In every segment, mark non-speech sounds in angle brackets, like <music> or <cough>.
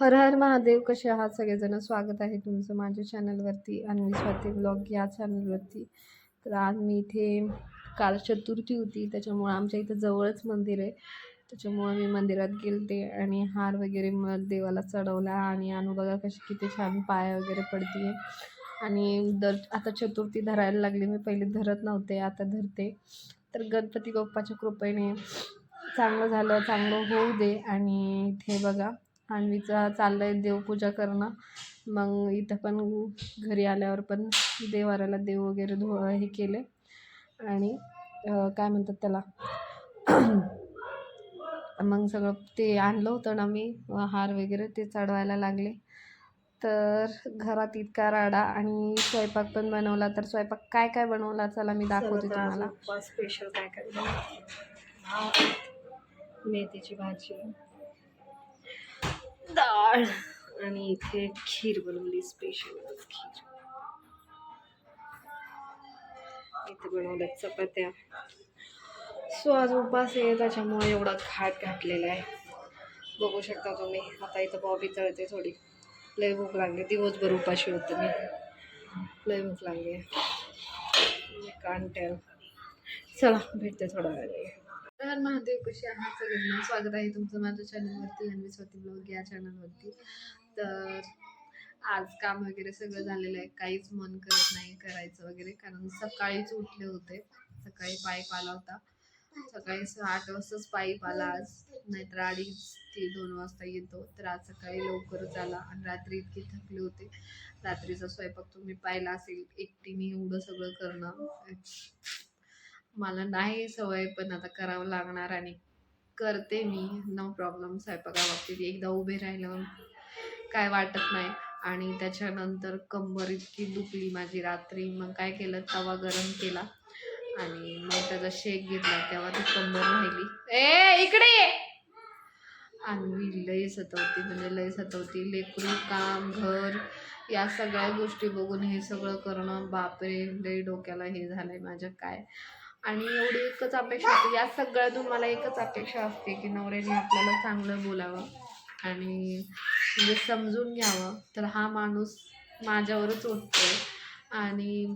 हर हर महादेव कसे आहात? सगळेजण स्वागत आहे तुमचं माझ्या चॅनलवरती अन्वी स्वाती ब्लॉग या चॅनलवरती. तर आज मी इथे काल चतुर्थी होती त्याच्यामुळं आमच्या इथं जवळच मंदिर आहे. त्याच्यामुळं मी मंदिरात गेलते आणि हार वगैरे मग देवाला चढवला आणि आणू बघा कशी किती छान पाया वगैरे पडते आणि दर आता चतुर्थी धरायला लागली मी पहिले धरत नव्हते आता धरते. तर गणपती बाप्पाच्या कृपेने चांगलं झालं चांगलं होऊ दे आणि इथे बघा. अन्वीचा चाललं आहे देवपूजा करणं. मग इथं पण घरी आल्यावर पण देवाऱ्याला देव वगैरे धु हे केले आणि काय म्हणतात त्याला? <clears throat> मग सगळं ते आणलं होतं ना मी हार वगैरे ते चढवायला लागले. तर घरात इतका राडा आणि स्वयंपाक पण बनवला. तर स्वयंपाक काय काय बनवला? चला मी दाखवते तुम्हाला. स्पेशल काय काय मेथीची भाजी. डाळ आणि इथे खीर बनवली स्पेशल खीर. इथे बनवल्यात चपात्या. सो आज उपास आहे त्याच्यामुळे एवढा खाट घातलेला आहे. बघू शकता तुम्ही आता इथं बॉबी तळते थोडी. लय भूक लागली दिवसभर उपाशी होते मी. लय भूक लागली. कांटेल चला भेटते थोडा वेळ नमस्कार महादेव कशी आहात सगळ्यांना स्वागत आहे तुमचं माझ्या चॅनलवरती आणि स्वती ब्लॉग या चॅनलवरती तर आज काम वगैरे सगळं झालेलं आहे. काहीच मन करत नाही करायचं वगैरे. कारण सकाळीच उठले होते. सकाळी पाईप आला होता. सकाळी आठ वाजताच पाईप आला आज. नाहीतर अडीच ते दोन वाजता येतो. तर आज सकाळी लवकरच आला आणि रात्री इतकी थकले होते. रात्रीचा स्वयंपाक तुम्ही पाहिला असेल. एकटीने एवढं सगळं करणं. मला नाही सवय पण आता करावं लागणार आणि करते मी. No problem स्वयंपाकाबाबतीत. एकदा उभे राहिलं काय वाटत नाही. आणि त्याच्यानंतर कंबर इतकी दुखली माझी रात्री. मग काय केलं? तवा गरम केला आणि मग त्याचा शेक घेतला. तेव्हा ती कंबर राहिली. ए इकडे आणि मी लय सतवती म्हणजे लय सतवती. लेकरू काम घर या सगळ्या गोष्टी बघून हे सगळं करणं बापरे! लय डोक्याला हे झालंय माझ्या काय? आणि एवढी एकच अपेक्षा असते या सगळ्यातून मला एकच अपेक्षा असते की नवऱ्याने आपल्याला चांगलं बोलावं आणि म्हणजे समजून घ्यावं. तर हा माणूस माझ्यावरच उठतोय आणि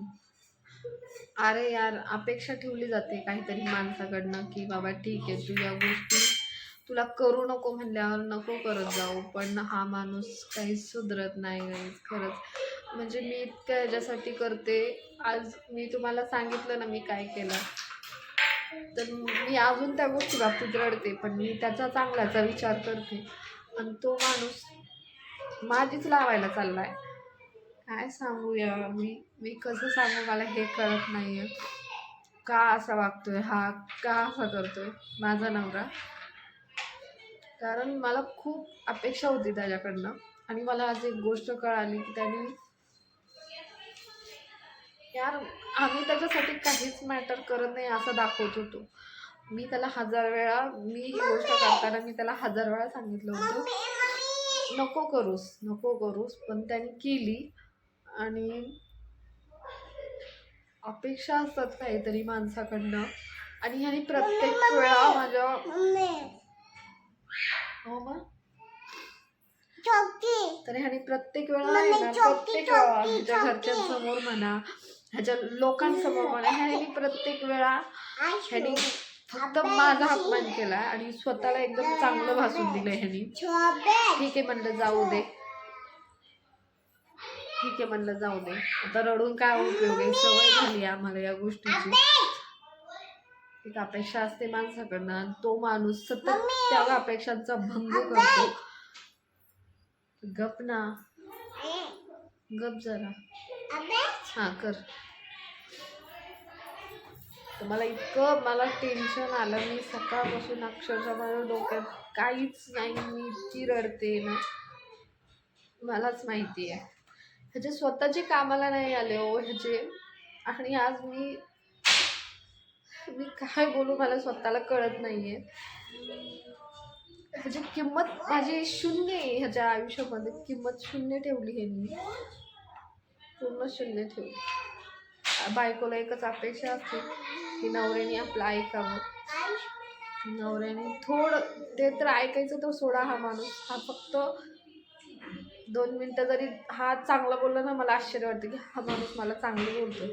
अरे यार अपेक्षा ठेवली जाते काहीतरी माणसाकडनं की बाबा ठीक आहे तू या गोष्टी तुला करू नको म्हणल्यावर नको करत जाऊ. पण हा माणूस काहीच सुधरत नाही खरंच. म्हणजे मी इतकं ह्याच्यासाठी करते. आज मी तुम्हाला सांगितलं ना मी काय केलं. तर मी अजून त्या गोष्टी बाबतीत रडते पण मी त्याचा चांगल्याचा विचार करते. आणि तो माणूस माझीच लावायला चालला आहे काय सांगूया मी? मी कसं सांगू मला हे कळत नाही आहे का असा वागतोय? हा का असा करतोय? माझा नवरा. कारण मला खूप अपेक्षा होती त्याच्याकडनं. आणि मला आज एक गोष्ट कळाली की त्याने यार आम्ही त्याच्यासाठी काहीच मॅटर करत नाही असं दाखवत होतो मी त्याला हजार वेळा मी ही गोष्ट करताना मी त्याला हजार वेळा सांगितलं होतं. नको करूस नको करूस पण त्याने केली. आणि अपेक्षा असतात काहीतरी माणसाकडनं. आणि ह्यानी प्रत्येक वेळा माझ्या हो मग? तर ह्याने प्रत्येक वेळा प्रत्येक वेळा ह्याच्या घरच्यांसमोर म्हणा. ह्याच्या लोकांसमोर म्हणा ह्याने प्रत्येक वेळा ह्याने फक्त माझा अपमान केला आणि स्वतःला एकदम चांगलं भासून दिलं ह्यानी. ठीक आहे म्हणलं जाऊ दे. ठीक आहे म्हणलं जाऊ दे. आता रडून काय उपयोग आहे? सवय झाली आहे आम्हाला या गोष्टीची. एक अपेक्षा असते माणसाकडनं आणि तो माणूस सतत त्या अपेक्षांचा भंग करतो. गप ना. गप जरा. हां कर. तर मला इतकं मला टेन्शन आलं. मी सकाळपासून अक्षरशः माझ्या डोक्यात काहीच नाही. मी इतकी रडते ना. मलाच माहिती आहे. ह्याचे स्वतःचे कामाला नाही आले हो ह्याचे आणि आज मी मी काय बोलू मला स्वतःला कळत नाही आहे ह्याची किंमत माझी शून्य आहे ह्याच्या आयुष्यामध्ये किंमत शून्य ठेवली आहे मी. पूर्ण शून्य ठेवू. बायकोला एकच अपेक्षा असते की नवऱ्याने आपलं ऐकावं. नवऱ्याने थोडं ते तर ऐकायचं तर सोडा हा माणूस. हा फक्त दोन मिनटं जरी हा चांगला बोलला ना मला आश्चर्य वाटतं की हा माणूस मला चांगलं बोलतो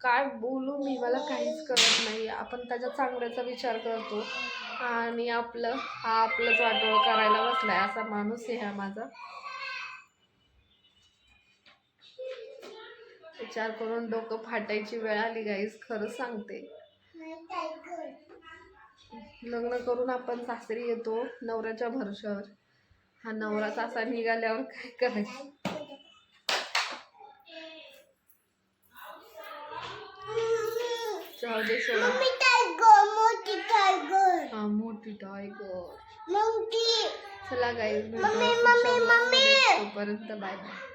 काय बोलू मी? मला काहीच कळत नाही. आपण त्याच्या चांगल्याचा विचार करतो आणि आपलं हा आपलंच वाटोळ करायला बसलाय. असा माणूस आहे हा माझा. विचार करून डोकं फाटायची वेळ आली गाईस खरंच सांगते. लग्न करून आपण सासरी येतो नवऱ्याच्या भरशावर. हा नवराच असा निघाल्यावर काय करायचं? हा मोठी टायगर चला गाईज तोपर्यंत बाय बाय